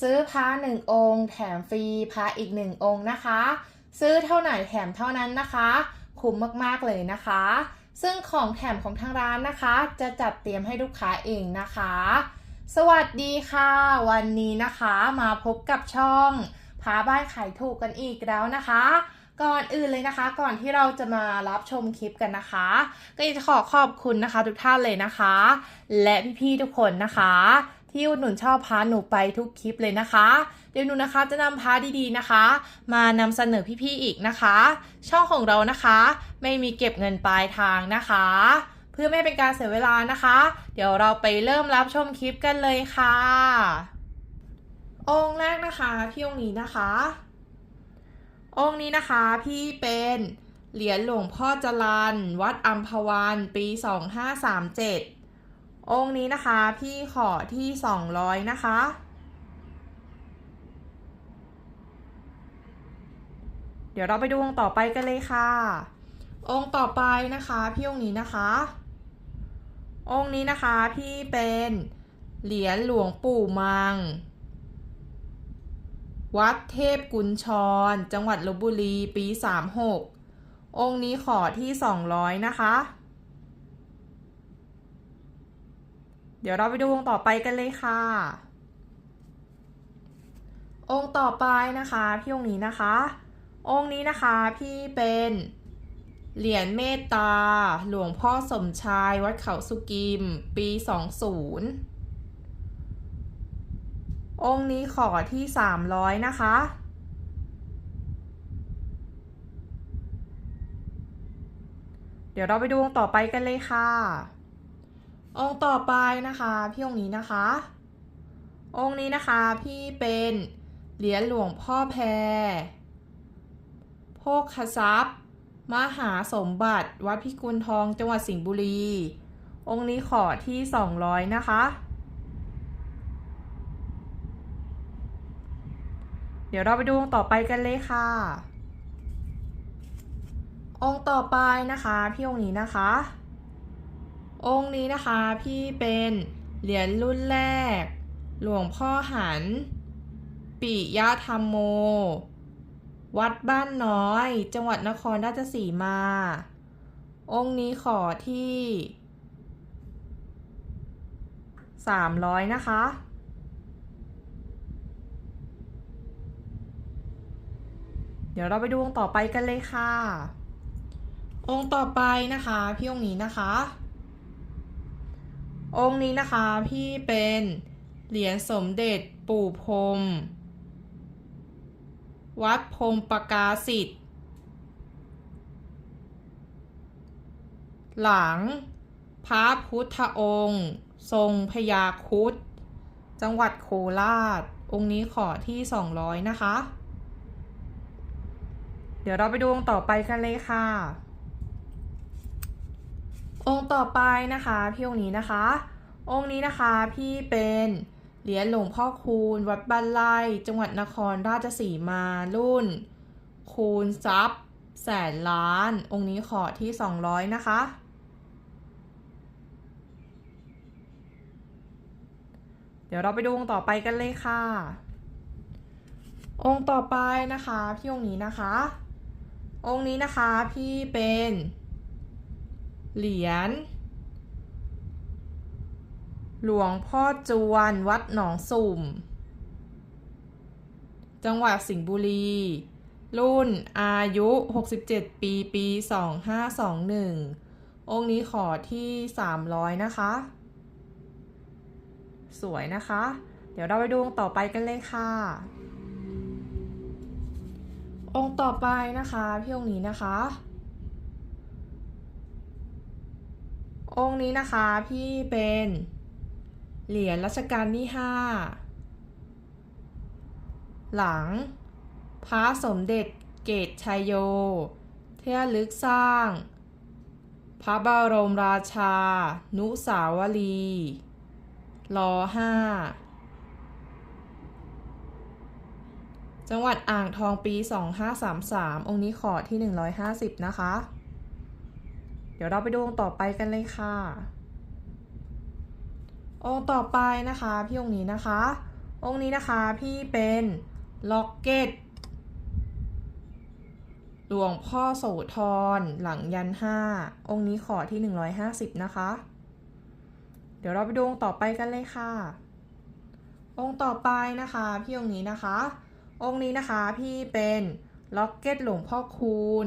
ซื้อพระหนึ่งองค์ แถมฟรีพระอีกหนึ่งองค์นะคะ ซื้อเท่าไหร่แถมเท่านั้นนะคะ คุ้มมากๆเลยนะคะ ซึ่งของแถมของทางร้านนะคะ จะจัดเตรียมให้ลูกค้าเองนะคะ สวัสดีค่ะ วันนี้นะคะมาพบกับช่องพาบ้านขายถูกกันอีกแล้วนะคะก่อนอื่นเลยนะคะก่อนที่เราจะมารับชมคลิปกันนะคะ ก็อยากจะขอขอบคุณนะคะทุกท่านเลยนะคะ และพี่ๆทุกคนนะคะ ที่อุดหนุนชอบพาหนูไปทุกคลิปเลยนะคะ เดี๋ยวหนูนะคะจะนำพาดีๆนะคะ มานำเสนอพี่ๆอีกนะคะ ช่องของเรานะคะ ไม่มีเก็บเงินปลายทางนะคะ เพื่อไม่เป็นการเสียเวลานะคะ เดี๋ยวเราไปเริ่มรับชมคลิปกันเลยค่ะ องค์แรกนะคะพี่องค์นี้นะคะ องค์นี้นะคะพี่เป็นเหรียญหลวงพ่อจรันวัดอัมพวันปี 2537 องค์นี้นะคะ พี่ขอที่200นะคะ เดี๋ยวเราไปดูองค์ต่อไปกันเลยค่ะ องค์ต่อไปนะคะ พี่องค์นี้นะคะ องค์นี้นะคะพี่เป็นเหรียญหลวงปู่มัง วัดเทพกุญชร จังหวัดลบบุรี ปี 36 องค์นี้ขอที่ 200 นะคะ เดี๋ยวเราไปดูองค์ต่อไปกันเลยค่ะ องค์ต่อไปนะคะพี่องค์นี้นะคะ องค์นี้นะคะพี่เป็นเหรียญเมตตา หลวงพ่อสมชาย วัดเขาสุกิม ปี 20 องค์นี้ขอที่ 300 นะคะ เดี๋ยวเราไปดูองค์ต่อไปกันเลยค่ะ องค์ต่อไปนะคะพี่องค์นี้นะคะ องค์นี้นะคะพี่เป็นเหรียญหลวงพ่อแพรโภคทรัพย์ มหาสมบัติ วัดพิกุลทองจังหวัดสิงห์บุรี องค์นี้ขอที่ 200 นะคะ เดี๋ยวเราไปดูองค์ต่อไปกันเลยค่ะ องค์ต่อไปนะคะ พี่องค์นี้นะคะ องค์นี้นะคะพี่เป็นเหรียญรุ่นแรก หลวงพ่อหัน ปิยะธรรมโม วัดบ้านน้อย จังหวัดนครราชสีมา องค์นี้ขอที่300นะคะ เดี๋ยวเราไปดูองค์ต่อไปกันเลยค่ะ องค์ต่อไปนะคะ พี่องค์นี้นะคะ องค์นี้นะคะพี่เป็นเหรียญสมเด็จปู่พรมวัดพรมประกาศิทธิ์หลัง พระพุทธองค์ ทรงพยาคุดจังหวัดโคราช องค์นี้ขอที่ 200 นะคะ เดี๋ยวเราไปดูองค์ต่อไปกันเลยค่ะ องค์ต่อไปนะคะพี่องค์นี้นะคะ องค์นี้นะคะพี่เป็นเหรียญหลวงพ่อคูณ วัดบ้านไร่จังหวัดนครราชสีมารุ่น คูณทรัพย์แสนล้าน องค์นี้ขอที่ 200 นะคะ เดี๋ยวเราไปดูองค์ต่อไปกันเลยค่ะ องค์ต่อไปนะคะ พี่องค์นี้นะคะ องค์นี้นะคะพี่เป็น เหรียญหลวงพ่อจวนวัดหนองสุ่ม จังหวัดสิงห์บุรี รุ่นอายุ 67 ปี ปี 2521 องค์นี้ขอที่ 300 นะคะ สวยนะคะ เดี๋ยวเราไปดูองค์ต่อไปกันเลยค่ะ องค์ต่อไปนะคะ พี่องค์นี้นะคะ องค์นี้นะคะพี่เป็นเหรียญรัชกาลที่ห้าหลัง พระสมเด็จเกตชัยโย เที่ยลึกสร้าง พระบรมราชา นุสาวรีรอห้าจังหวัดอ่างทองปี 2533 องค์นี้ขอที่ 150 นะคะ ดี๋ยวเราไปดูองค์ต่อไปกันเลยค่ะ องค์ต่อไปนะคะพี่องค์นี้นะคะ องค์นี้นะคะพี่เป็นล็อกเก็ตหลวงพ่อโสธรหลังยันห้าองค์นี้ขอที่ 150 นะคะ เดี๋ยวเราไปดูองค์ต่อไปกันเลยค่ะ องค์ต่อไปนะคะพี่องค์นี้นะคะ องค์นี้นะคะพี่เป็นล็อกเก็ตหลวงพ่อคูณ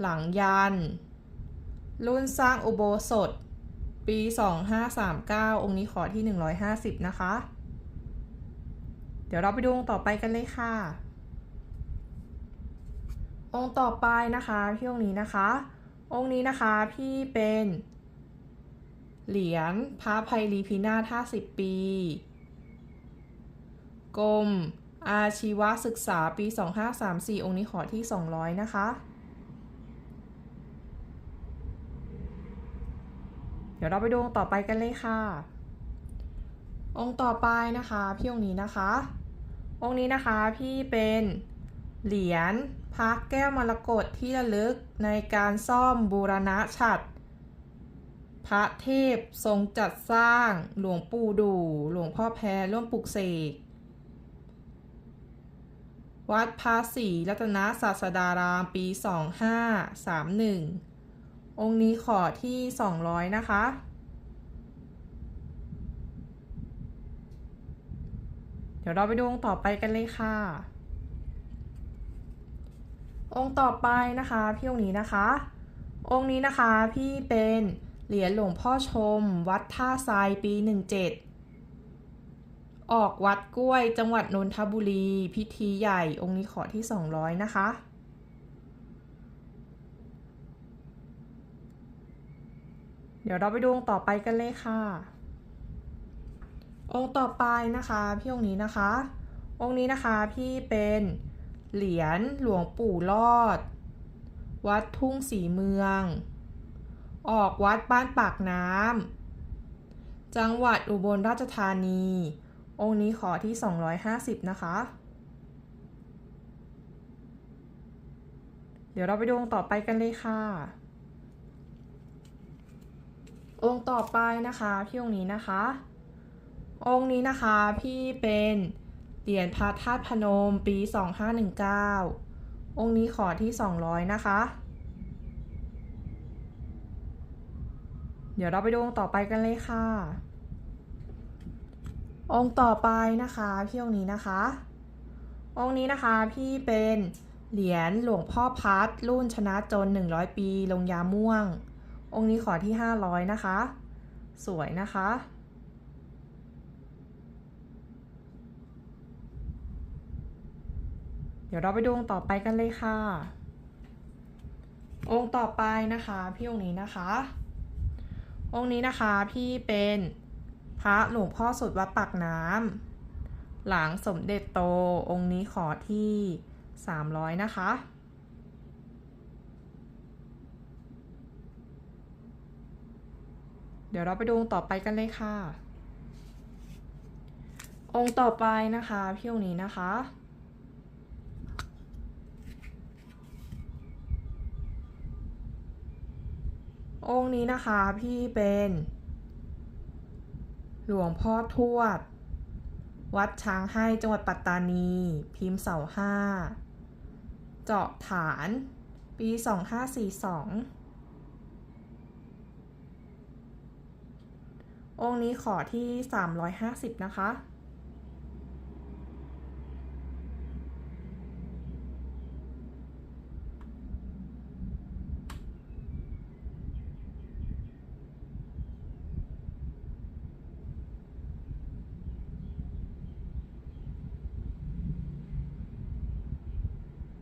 หลังยัน รุ่นสร้างอุโบสถ ปี 2539 องค์นี้ขอที่ 150 นะคะ เดี๋ยวเราไปดูองค์ต่อไปกันเลยค่ะ องค์ต่อไปนะคะพี่องค์นี้นะคะ องค์นี้นะคะพี่เป็นเหรียญพระภัยรีพินาศ50ปี กรมอาชีวศึกษาปี 2534 องค์นี้ขอที่ 200 นะคะ ดี๋ยวเราไปดูองค์ต่อไปกันเลยค่ะ องค์ต่อไปนะคะพี่องค์นี้นะคะ องค์นี้นะคะพี่เป็นเหรียญพระแก้วมรกตที่ระลึกในการซ่อมบูรณะฉัตรพระเทพทรงจัดสร้างหลวงปู่ดู หลวงพ่อแพรร่วมปลุกเสก วัดภาษีรัตนศาสดารามปี 2531 องค์นี้ขอที่ 200 นะคะ เดี๋ยวเราไปดูองค์ต่อไปกันเลยค่ะ องค์ต่อไปนะคะพี่องค์นี้นะคะ องค์นี้นะคะพี่เป็นเหรียญหลวงพ่อชม วัดท่าทรายปี 17 ออกวัดกล้วยจังหวัดนนทบุรี พิธีใหญ่องค์นี้ขอที่ 200 นะคะ เดี๋ยวเราไปดูองค์ต่อไปกันเลยค่ะ องค์ต่อไปนะคะพี่องค์นี้นะคะ องค์นี้นะคะพี่เป็นเหรียญหลวงปู่รอด วัดทุ่งสีเมือง ออกวัดบ้านปากน้ำจังหวัดอุบลราชธานี องค์นี้ขอที่ 250 นะคะ เดี๋ยวเราไปดูองค์ต่อไปกันเลยค่ะ องค์ต่อไปนะคะพี่องค์นี้นะคะ องค์นี้นะคะพี่เป็นเหรียญพระธาตุพนมปี 2519 องค์นี้ขอที่ 200 นะคะ เดี๋ยวเราไปดูองค์ต่อไปกันเลยค่ะ องค์ต่อไปนะคะพี่องค์นี้นะคะ องค์นี้นะคะพี่เป็นเหรียญหลวงพ่อพัดรุ่นชนะจน 100 ปี ลงยาม่วง องค์นี้ขอที่ 500 นะคะ สวยนะคะ เดี๋ยวเราไปดูองค์ต่อไปกันเลยค่ะ องค์ต่อไปนะคะ พี่องค์นี้นะคะ องค์นี้นะคะพี่เป็นพระหลวงพ่อสุดวัดปากน้ำหลังสมเด็จโตองค์นี้ขอที่ 300 นะคะ ดี๋ยวเราไปดูองค์ต่อไปกันเลยค่ะ องค์ต่อไปนะคะพี่องค์นี้นะคะ องค์นี้นะคะพี่เป็น หลวงพ่อทวด วัดช้างให้จังหวัดปัตตานี พิมพ์เสาห้า เจาะฐาน ปี 2542 องค์นี้ขอที่ 350 นะคะ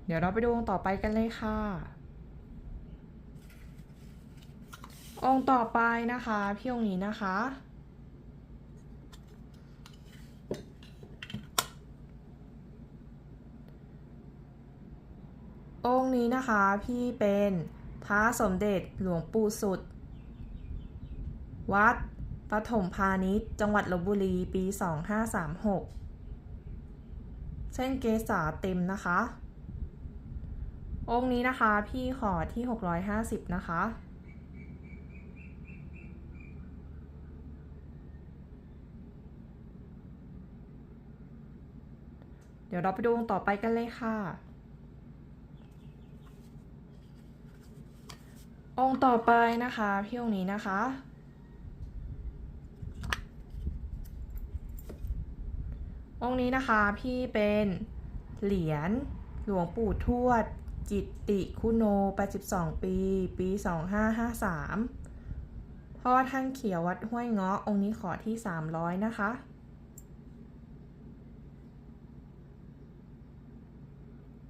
เดี๋ยวเราไปดูองค์ต่อไปกันเลยค่ะองค์ต่อไปนะคะ พี่องค์นี้นะคะ นี้นะคะพี่เป็นพระสมเด็จหลวงปู่สุด วัดปฐมพาณิชย์ จังหวัดลบบุรี ปี 2536 เส้นเกษาเต็มนะคะ องค์นี้นะคะพี่ขอที่ 650 นะคะเดี๋ยวเราไปดูองค์ต่อไปกันเลยค่ะ องค์ต่อไปนะคะพี่องค์นี้นะคะ องค์นี้นะคะพี่เป็นเหรียญหลวงปู่ทวด จิตติคุโน82 ปี ปี 2553พ่อท่านเขียววัดห้วยเงาะองค์นี้ขอที่ 300 นะคะ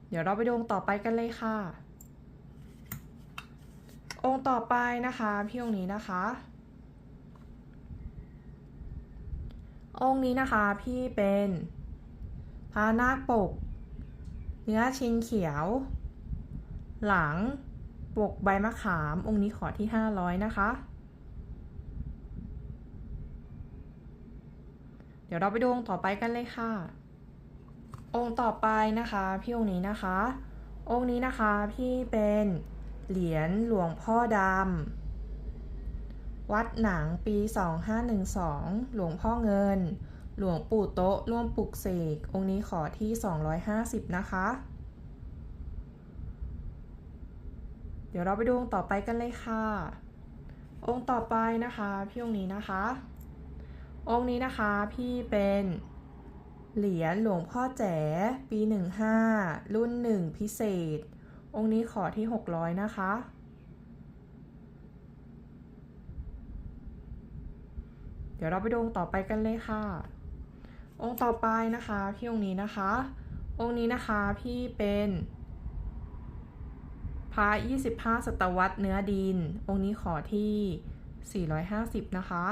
เดี๋ยวเราไปดูองต่อไปกันเลยค่ะ องค์ต่อไปนะคะพี่องค์นี้นะคะ องค์นี้นะคะพี่เป็นพระนาคปก เนื้อชิ้นเขียว หลังปกใบมะขาม องค์นี้ขอที่500นะคะ เดี๋ยวเราไปดูองค์ต่อไปกันเลยค่ะ องค์ต่อไปนะคะ พี่องค์นี้นะคะ องค์นี้นะคะพี่เป็น เหรียญหลวงพ่อดำ วัดหนังปี 2512 หลวงพ่อเงิน หลวงปู่โต๊ะร่วมปลุกเสก องค์นี้ขอที่ 250 นะคะ เดี๋ยวเราไปดูองค์ต่อไปกันเลยค่ะ องค์ต่อไปนะคะ พี่องค์นี้นะคะ องค์นี้นะคะพี่เป็นเหรียญหลวงพ่อแจ๋ปี 15 รุ่น 1 พิเศษ องค์นี้ขอที่ 600 นะคะ เดี๋ยวเราไปดูองค์ต่อไปกันเลยค่ะ องค์ต่อไปนะคะพี่องค์นี้นะคะ องค์นี้นะคะพี่เป็นพระ25ศตวรรษเนื้อดิน องค์นี้ขอที่ 450 นะคะ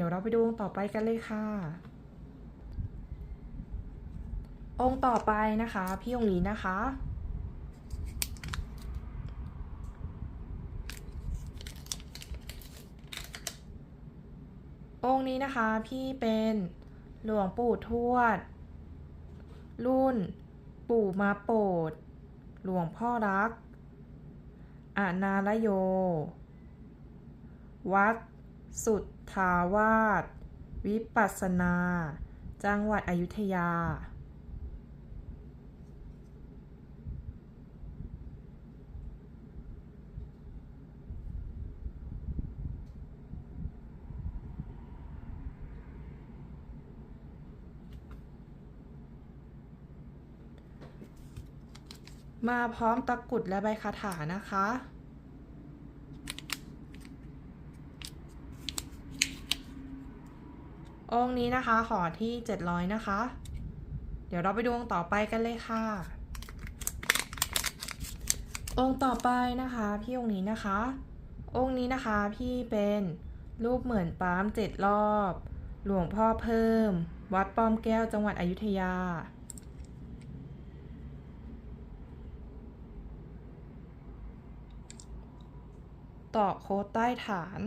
ดี๋ยวเราไปดูองค์ต่อไปกันเลยค่ะ องค์ต่อไปนะคะ พี่องค์นี้นะคะ องค์นี้นะคะพี่เป็นหลวงปู่ทวด รุ่น ปู่มาโปรดหลวงพ่อรักอานาลโย วัด สุทธาวาสวิปัสนา จังหวัดอยุธยา มาพร้อมตะกรุดและใบคาถานะคะ องค์นี้นะคะขอที่ 700 นะคะ เดี๋ยวเราไปดูองค์ต่อไปกันเลยค่ะ องค์ต่อไปนะคะพี่องค์นี้นะคะ องค์นี้นะคะพี่เป็นรูปเหมือนปั๊มเจ็ดรอบ หลวงพ่อเพิ่ม วัดป้อมแก้วจังหวัดอยุธยา ต่อโค้ดใต้ฐาน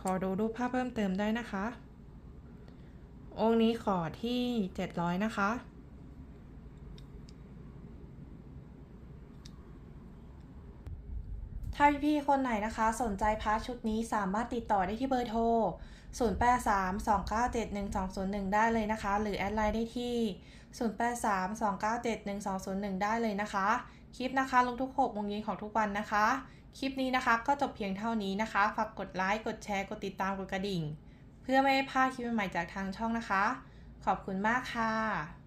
ขอดูรูปภาพเพิ่มเติมได้นะคะ องค์นี้ขอที่ 700 นะคะ ถ้าพี่ๆคนไหนนะคะ สนใจพระชุดนี้สามารถติดต่อได้ที่เบอร์โทร 0832971201 ได้เลยนะคะ หรือแอดไลน์ได้ที่ 0832971201 ได้เลยนะคะ คลิปนะคะลงทุก6โมงเย็นของทุกวันนะคะ คลิปนี้นะคะ ก็จบเพียงเท่านี้นะคะ ฝากกดไลค์ กดแชร์ กดติดตาม กดกระดิ่ง เพื่อไม่ให้พลาดคลิปใหม่ๆจากทางช่องนะคะ ขอบคุณมากค่ะ